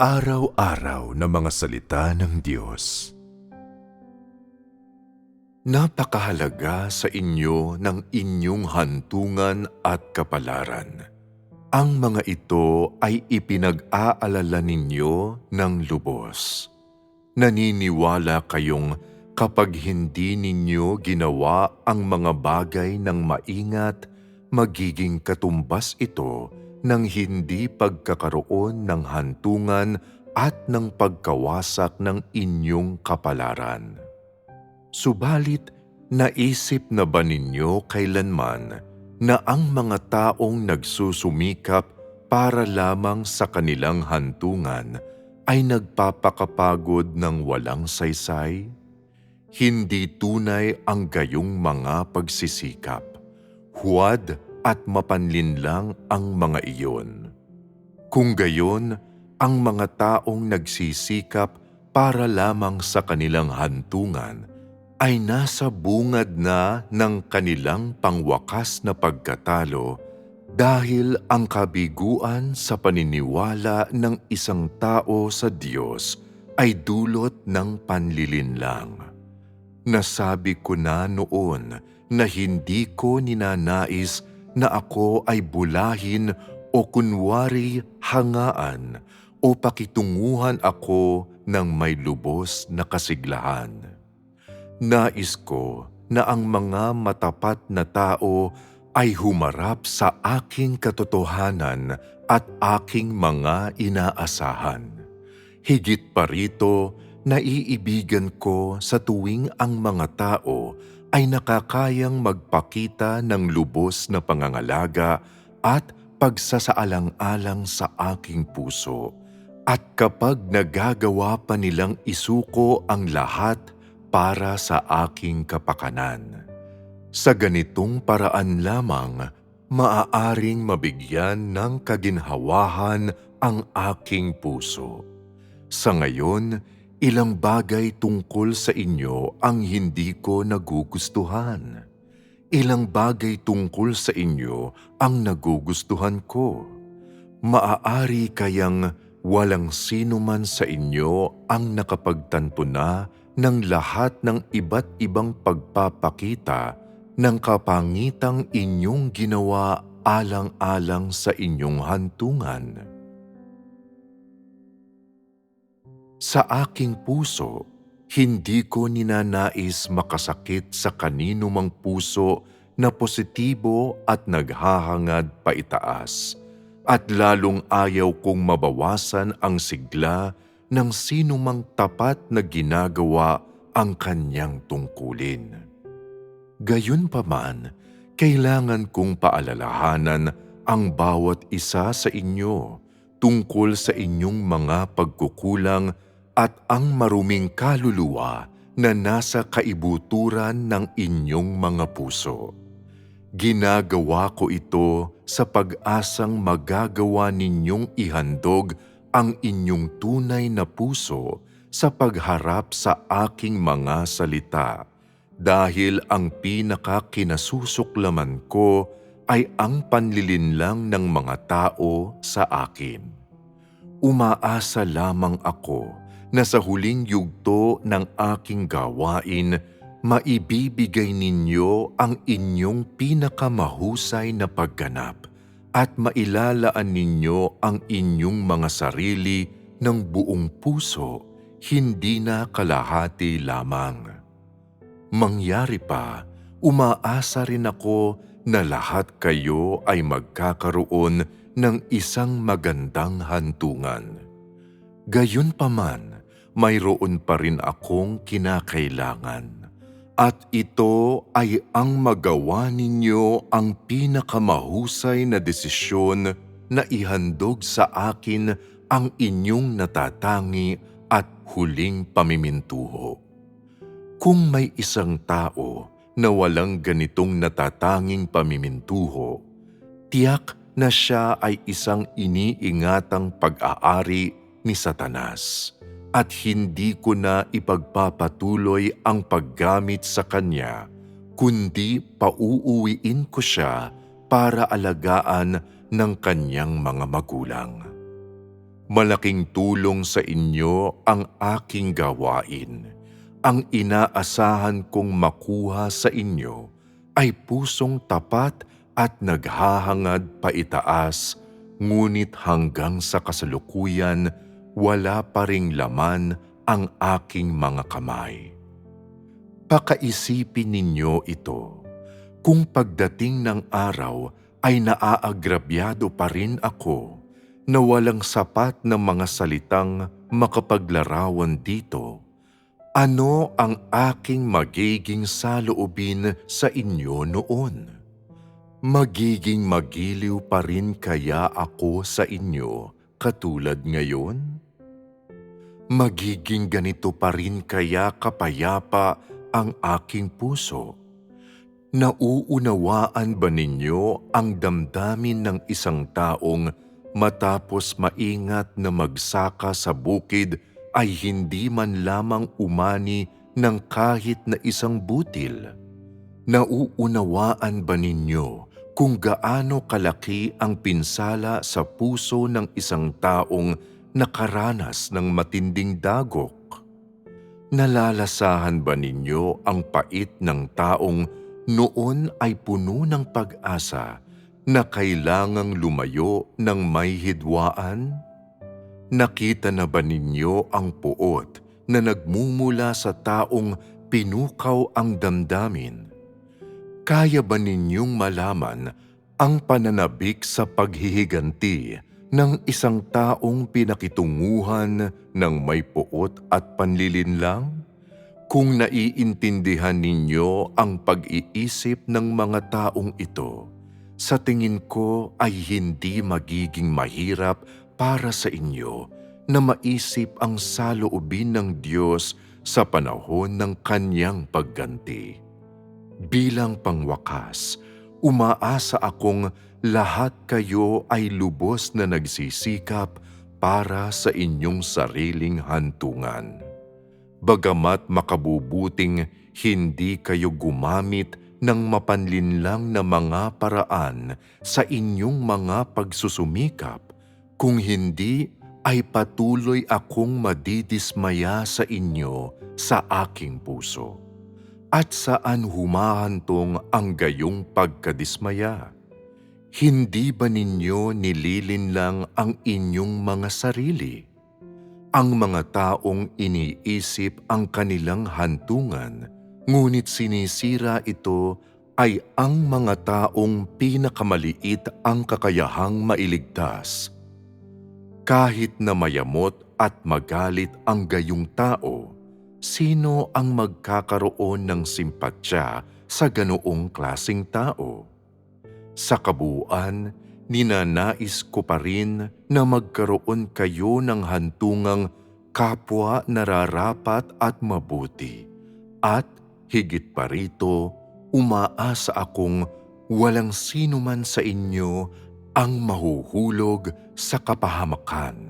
Pang-araw-araw na mga salita ng Diyos. Napakahalaga sa inyo ng inyong hantungan at kapalaran. Ang mga ito ay ipinag-aalala ninyo ng lubos. Naniniwala kayong kapag hindi ninyo ginawa ang mga bagay ng maingat, magiging katumbas ito ng hindi pagkakaroon ng hantungan at ng pagkawasak ng inyong kapalaran. Subalit, naisip na ba ninyo kailanman na ang mga taong nagsusumikap para lamang sa kanilang hantungan ay nagpapakapagod ng walang saysay? Hindi tunay ang gayong mga pagsisikap. Huwad at mapanlinlang ang mga iyon. Kung gayon, ang mga taong nagsisikap para lamang sa kanilang hantungan ay nasa bungad na ng kanilang pangwakas na pagkatalo dahil ang kabiguan sa paniniwala ng isang tao sa Diyos ay dulot ng panlilinlang. Nasabi ko na noon na hindi ko ninanais na ako ay bulahin o kunwari hangaan o pakitunguhan ako ng may lubos na kasiglahan. Nais ko na ang mga matapat na tao ay humarap sa aking katotohanan at aking mga inaasahan. Higit pa rito, naiibigan ko sa tuwing ang mga tao ay nakakayang magpakita ng lubos na pangangalaga at pagsasaalang-alang sa aking puso. At kapag nagagawa pa nilang isuko ang lahat para sa aking kapakanan. Sa ganitong paraan lamang, maaaring mabigyan ng kaginhawahan ang aking puso. Sa ngayon, Ilang bagay tungkol sa inyo ang hindi ko nagugustuhan. Ilang bagay tungkol sa inyo ang nagugustuhan ko. Maaari kayang walang sino man sa inyo ang nakapagtanto na ng lahat ng iba't ibang pagpapakita ng kapangitang inyong ginawa alang-alang sa inyong hantungan Sa aking puso, hindi ko ninanais makasakit sa kanino mang puso na positibo at naghahangad paitaas. At lalong ayaw kong mabawasan ang sigla ng sino mang tapat na ginagawa ang kanyang tungkulin. Gayunpaman, kailangan kong paalalahanan ang bawat isa sa inyo tungkol sa inyong mga pagkukulang at ang maruming kaluluwa na nasa kaibuturan ng inyong mga puso. Ginagawa ko ito sa pag-asang magagawa ninyong ihandog ang inyong tunay na puso sa pagharap sa aking mga salita dahil ang pinakakinasusuklaman ko ay ang panlilinlang ng mga tao sa akin. Umaasa lamang ako na sa huling yugto ng aking gawain, maibibigay ninyo ang inyong pinakamahusay na pagganap at mailalaan ninyo ang inyong mga sarili ng buong puso, hindi na kalahati lamang. Mangyari pa, umaasa rin ako na lahat kayo ay magkakaroon ng isang magandang hantungan. Gayunpaman, mayroon pa rin akong kinakailangan. At ito ay ang magawa ninyo ang pinakamahusay na desisyon na ihandog sa akin ang inyong natatangi at huling pamimintuho. Kung may isang tao na walang ganitong natatanging pamimintuho, tiyak na siya ay isang iniingatang pag-aari ni Satanas at hindi ko na ipagpapatuloy ang paggamit sa kanya, kundi pauuwiin ko siya para alagaan ng kanyang mga magulang. malaking tulong sa inyo ang aking gawain. Ang inaasahan kong makuha sa inyo ay pusong tapat at naghahangad paitaas, ngunit hanggang sa kasalukuyan, wala pa ring laman ang aking mga kamay. Pakaisipin ninyo ito. Kung pagdating ng araw ay naaagrabyado pa rin ako na walang sapat na mga salitang makapaglarawan dito, ano ang aking magiging saloobin sa inyo noon? Magiging magiliw pa rin kaya ako sa inyo katulad ngayon? Magiging ganito pa rin kaya kapayapa ang aking puso? Nauunawaan ba ninyo ang damdamin ng isang taong matapos maingat na magsaka sa bukid ay hindi man lamang umani ng kahit na isang butil? Nauunawaan ba ninyo kung gaano kalaki ang pinsala sa puso ng isang taong nakaranas ng matinding dagok? Nalalasahan ba ninyo ang pait ng taong noon ay puno ng pag-asa na kailangang lumayo ng may hidwaan? Nakita na ba ninyo ang puot na nagmumula sa taong pinukaw ang damdamin? Kaya ba ninyong malaman ang pananabik sa paghihiganti ng isang taong pinakitunguhan ng may puot at panlilinlang? Kung naiintindihan ninyo ang pag-iisip ng mga taong ito, sa tingin ko ay hindi magiging mahirap para sa inyo na maisip ang saloobin ng Diyos sa panahon ng kanyang pagganti. Bilang pangwakas, umaasa akong lahat kayo ay lubos na nagsisikap para sa inyong sariling hantungan. Bagamat makabubuting hindi kayo gumamit ng mapanlinlang na mga paraan sa inyong mga pagsusumikap, kung hindi ay patuloy akong madidismaya sa inyo sa aking puso. At saan humahantong ang gayong pagkadismaya? Hindi ba ninyo nililinlang ang inyong mga sarili? Ang mga taong iniisip ang kanilang hantungan, ngunit sinisira ito ay ang mga taong pinakamaliit ang kakayahang mailigtas. Kahit na mayamot at magalit ang gayong tao, sino ang magkakaroon ng simpatsya sa ganoong klasing tao? Sa kabuuan, ninanais ko pa rin na magkaroon kayo ng hantungang kapwa nararapat at mabuti. At higit pa rito, umaasa akong walang sino man sa inyo ang mahuhulog sa kapahamakan.